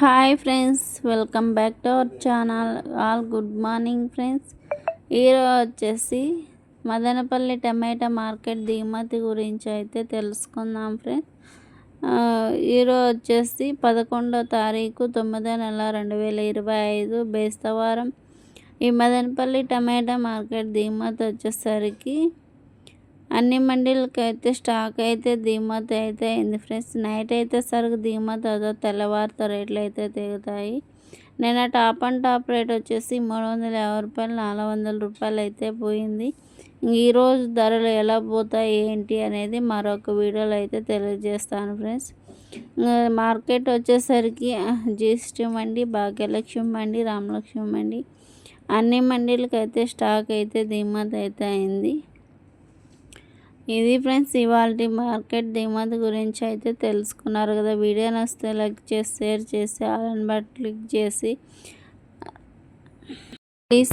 Hi friends welcome back to our channel. All good morning friends. ఈరోజు వచ్చేసి మదనపల్లి టమాటా market దిగుమతి గురించి అయితే తెలుసుకుందాం ఫ్రెండ్స్. ఈరోజు వచ్చేసి పదకొండో తారీఖు తొమ్మిదో నెల రెండు వేల ఇరవై ఐదు బేస్తవారం. ఈ మదనపల్లి టమాటా మార్కెట్ దిగుమతి వచ్చేసరికి అన్ని మండీలకి అయితే స్టాక్ అయితే దిగుమతి అయితే అయింది ఫ్రెండ్స్. నైట్ అయితే సరుకు దిగుమతి అవుతుంది తెల్లవారితో రేట్లు అయితే దిగుతాయి నేను టాప్ అండ్ టాప్ రేట్ వచ్చేసి మూడు వందల యాభై రూపాయలు నాలుగు వందల రూపాయలు అయితే పోయింది. ఈరోజు ధరలు ఎలా పోతాయి ఏంటి అనేది మరొక వీడియోలో అయితే తెలియజేస్తాను ఫ్రెండ్స్. మార్కెట్ వచ్చేసరికి జిఎస్టీ మండి భాగ్యలక్ష్మి మండి రామలక్ష్మి మండి అన్ని మండీలకైతే అయితే స్టాక్ అయితే దిగుమతి అయితే అయింది. ఇది ఫ్రెండ్స్ ఇవాళ మార్కెట్ దిగుమతి గురించి అయితే తెలుసుకున్నారు కదా. వీడియో నచ్చితే లైక్ చేసి షేర్ చేసి ఆల్ బట్ క్లిక్ చేసి ప్లీజ్